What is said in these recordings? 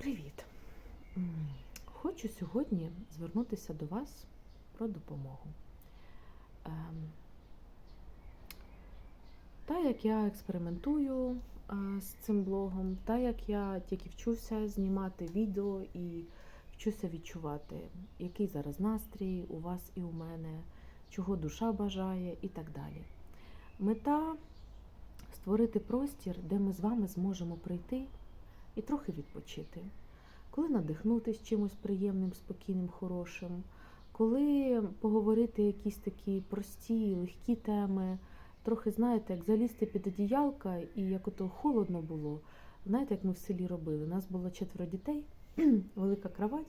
Привіт! Хочу сьогодні звернутися до вас про допомогу. Ем, Та як я експериментую з цим блогом, та як я тільки вчуся знімати відео і вчуся відчувати, який зараз настрій у вас і у мене, чого душа бажає і так далі. Мета створити простір, де ми з вами зможемо прийти і трохи відпочити коли надихнутися чимось приємним, спокійним, хорошим, коли поговорити якісь такі прості, легкі теми, трохи, знаєте, як залізти під одіялка, і як ото холодно було. Знаєте, як ми в селі робили? У нас було четверо дітей, велика кровать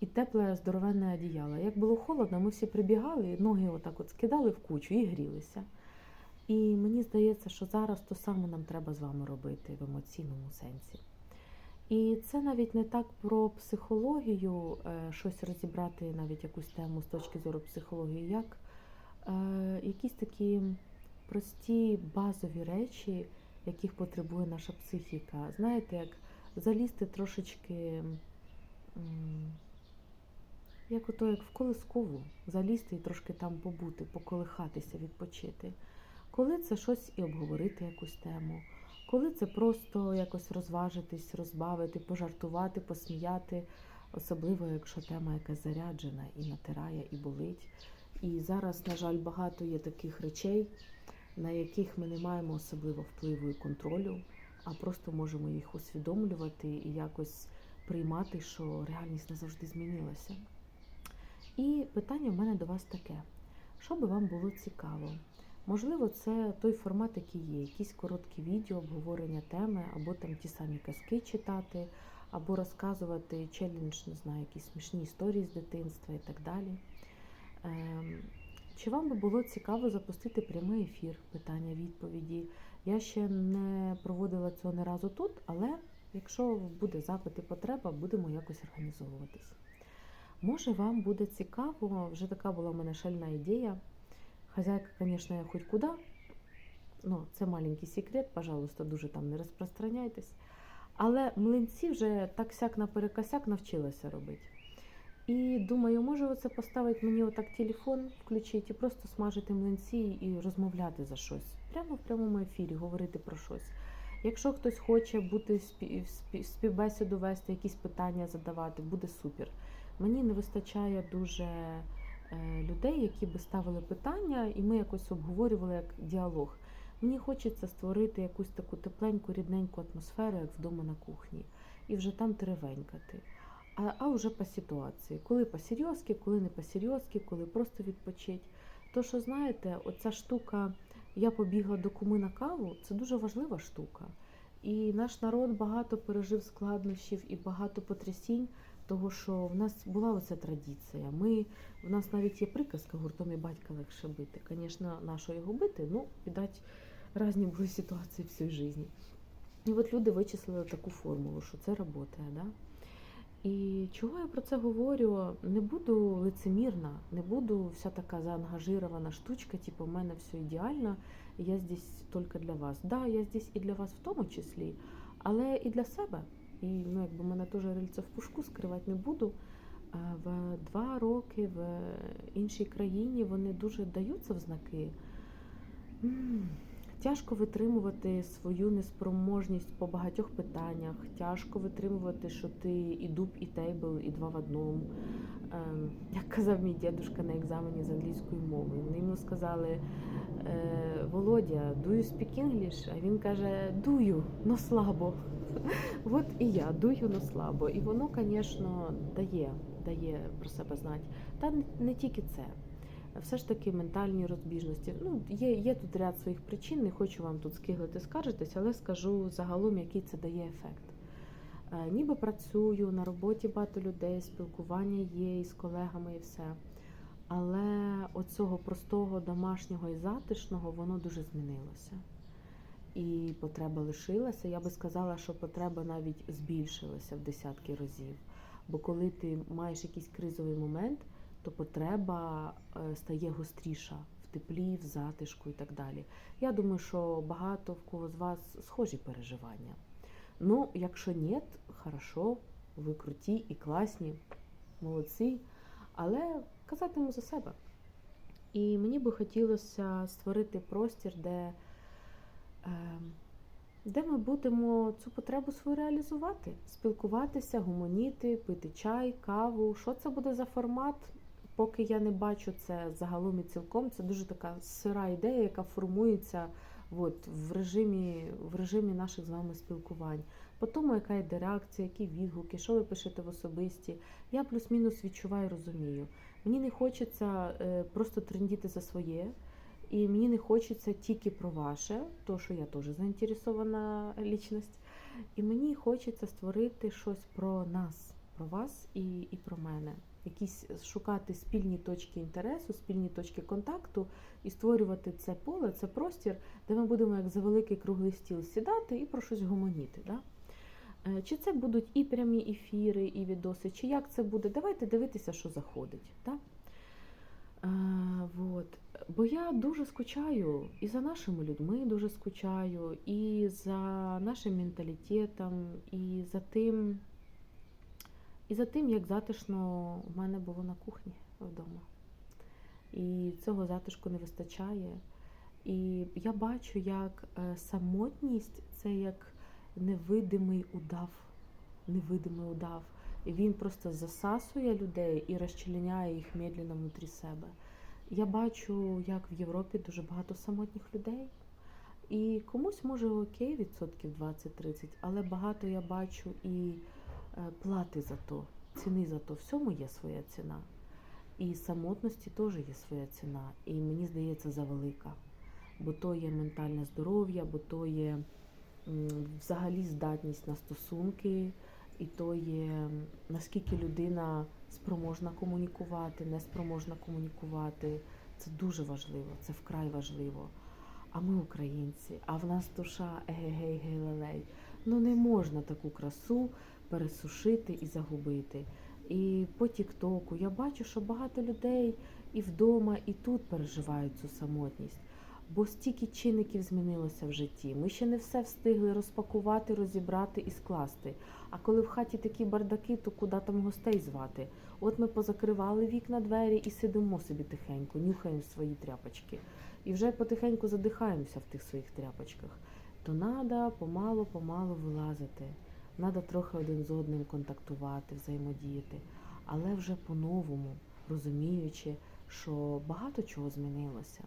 і тепле здоровенне одіяло. Як було холодно, ми всі прибігали, ноги отак от скидали в кучу і грілися. І мені здається, що зараз то саме нам треба з вами робити в емоційному сенсі. І це навіть не так про психологію, е, щось розібрати, навіть якусь тему з точки зору психології, як е, якісь такі прості базові речі, яких потребує наша психіка. Знаєте, як залізти трошечки, як ото, як в колискову, залізти і трошки там побути, поколихатися, відпочити. Коли це щось і обговорити якусь тему. Коли це просто якось розважитись, розбавити, пожартувати, посміяти, особливо якщо тема якась заряджена і натирає, і болить. І зараз, на жаль, багато є таких речей, на яких ми не маємо особливо впливу і контролю, а просто можемо їх усвідомлювати і якось приймати, що реальність не завжди змінилася. І питання в мене до вас таке: що би вам було цікаво? Можливо, це той формат, який є, якісь короткі відео, обговорення теми, або там ті самі казки читати, або розказувати челендж, не знаю, якісь смішні історії з дитинства і так далі. Ем, Чи вам би було цікаво запустити прямий ефір, питання-відповіді? Я ще не проводила цього не разу тут, але якщо буде запит і потреба, будемо якось організовуватись. Може, вам буде цікаво, вже така була в мене шальна ідея. Хозяйка, конечно, хоть куда. Ну, це маленький секрет, пожалуйста, дуже там не розпространяйтесь. Але млинці вже так сяк наперекосяк навчилася робити. І думаю, може оце поставити мені отак телефон, включити і просто смажити млинці і розмовляти за щось. Прямо в прямому ефірі говорити про щось. Якщо хтось хоче бути спі- спі- співбесіду вести, якісь питання задавати, буде супер. Мені не вистачає дуже людей, які би ставили питання, і ми якось обговорювали як діалог. Мені хочеться створити якусь таку тепленьку, рідненьку атмосферу, як вдома на кухні, і вже там теревенькати. А, а вже по ситуації, коли по-серйозки, коли не по-серйозки, коли просто відпочить. То, що знаєте, оця штука, я побігла до куми на каву, це дуже важлива штука. І наш народ багато пережив складнощів і багато потрясінь, того що в нас була оця традиція. Ми, в нас навіть є приказка гуртом і батька легше бити. Звісно, нашого його бити, ну, віддать, різні були ситуації в цій житті. І от люди вичислили таку формулу, що це працює. Да? І чого я про це говорю? Не буду лицемірна, не буду вся така заангажирована штучка, типу, в мене все ідеально, я здесь тільки для вас. Да, я здесь і для вас в тому числі, але і для себе. І ну, якби мене теж рильце в пушку скривати не буду. В два роки в іншій країні вони дуже даються в знаки. Тяжко витримувати свою неспроможність по багатьох питаннях. Тяжко витримувати, що ти і дуб, і тейбл, і два в одному. Ем, Як казав мій дідусь на екзамені з англійської мови. Вони йому сказали: е, Володя, do you speak English? А він каже, дую, но слабо. От і я дую, но слабо. І воно, звісно, дає, дає про себе знати. Та не тільки це все ж таки ментальні розбіжності. Ну, є, є тут ряд своїх причин, не хочу вам тут скиглити, скаржитись, але скажу загалом, який це дає ефект. Е, ніби працюю, на роботі багато людей, спілкування є із колегами і все. Але оцього простого, домашнього і затишного воно дуже змінилося. І потреба лишилася. Я би сказала, що потреба навіть збільшилася в десятки разів. Бо коли ти маєш якийсь кризовий момент, то потреба е, стає гостріша в теплі, в затишку і так далі. Я думаю, що багато в кого з вас схожі переживання. Ну, якщо ні, хорошо, ви круті і класні, молодці. Але казатиму за себе. І мені би хотілося створити простір, де, е, де ми будемо цю потребу свою реалізувати, спілкуватися, гуманіти, пити чай, каву. Що це буде за формат? Поки я не бачу це загалом і цілком, це дуже така сира ідея, яка формується от, в, режимі, в режимі наших з вами спілкувань. По тому, яка йде реакція, які відгуки, що ви пишете в особисті. Я плюс-мінус відчуваю, розумію. Мені не хочеться е, просто трендіти за своє, і мені не хочеться тільки про ваше, то що я теж заінтересована лічність. І мені хочеться створити щось про нас, про вас і, і про мене. Якісь шукати спільні точки інтересу, спільні точки контакту і створювати це поле, це простір, де ми будемо як за великий круглий стіл сідати і про щось гомоніти. Да? Е, Чи це будуть і прямі ефіри, і відоси, чи як це буде? Давайте дивитися, що заходить. Да? Е, вот. Бо я дуже скучаю і за нашими людьми дуже скучаю, і за нашим менталітетом, і за тим, і за тим, як затишно в мене було на кухні вдома. І цього затишку не вистачає. І я бачу, як е, самотність це як невидимий удав. Невидимий удав. І він просто засасує людей і розчленяє їх медленно внутрі себе. Я бачу, як в Європі дуже багато самотніх людей. І комусь може окей, відсотків 20-30, але багато я бачу і плати за то, ціни за то. Всьому є своя ціна. І самотності теж є своя ціна. І мені здається, завелика. Бо то є ментальне здоров'я, бо то є взагалі здатність на стосунки, і то є наскільки людина спроможна комунікувати, не спроможна комунікувати. Це дуже важливо, це вкрай важливо. А ми українці, а в нас душа егегей гей-лелей. Ну не можна таку красу пересушити і загубити. І по Тіктоку я бачу, що багато людей і вдома, і тут переживають цю самотність. Бо стільки чинників змінилося в житті. Ми ще не все встигли розпакувати, розібрати і скласти. А коли в хаті такі бардаки, то куди там гостей звати? От ми позакривали вікна, двері і сидимо собі тихенько, нюхаємо свої тряпочки. І вже потихеньку задихаємося в тих своїх тряпочках. То треба помалу-помалу вилазити. Треба трохи один з одним контактувати, взаємодіяти, але вже по-новому, розуміючи, що багато чого змінилося.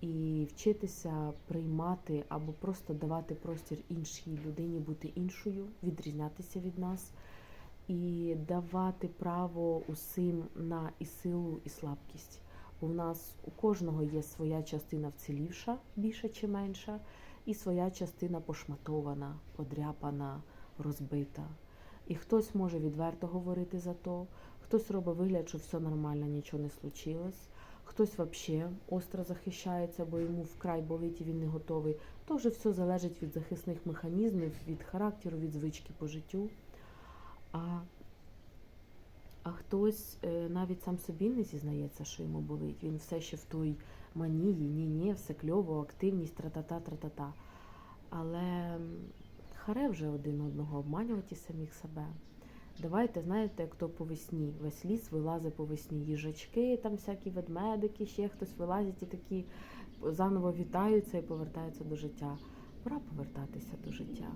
І вчитися приймати або просто давати простір іншій людині бути іншою, відрізнятися від нас, і давати право усім на і силу, і слабкість. В нас у кожного є своя частина вцілівша, більша чи менша, і своя частина пошматована, подряпана, розбита. І хтось може відверто говорити за то, хтось робить вигляд, що все нормально, нічого не случилось. Хтось взагалі остро захищається, бо йому вкрай болить і він не готовий. То вже все залежить від захисних механізмів, від характеру, від звички по життю. А, а хтось е, навіть сам собі не зізнається, що йому болить. Він все ще в той манії, ні-ні, все кльово, активність, тра-та-та, тра-та-та. Але харе вже один одного обманювати самих себе. Давайте, знаєте, як то по весні. Весь ліс вилазить по весні. Їжачки, там всякі ведмедики, ще хтось вилазять і такі заново вітаються і повертаються до життя. Пора повертатися до життя.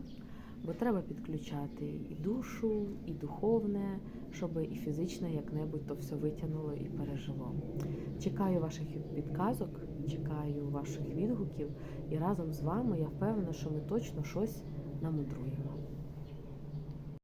Бо треба підключати і душу, і духовне, щоб і фізично як-небудь то все витягнуло і пережило. Чекаю ваших підказок, чекаю ваших відгуків, і разом з вами я впевнена, що ми точно щось намудруємо.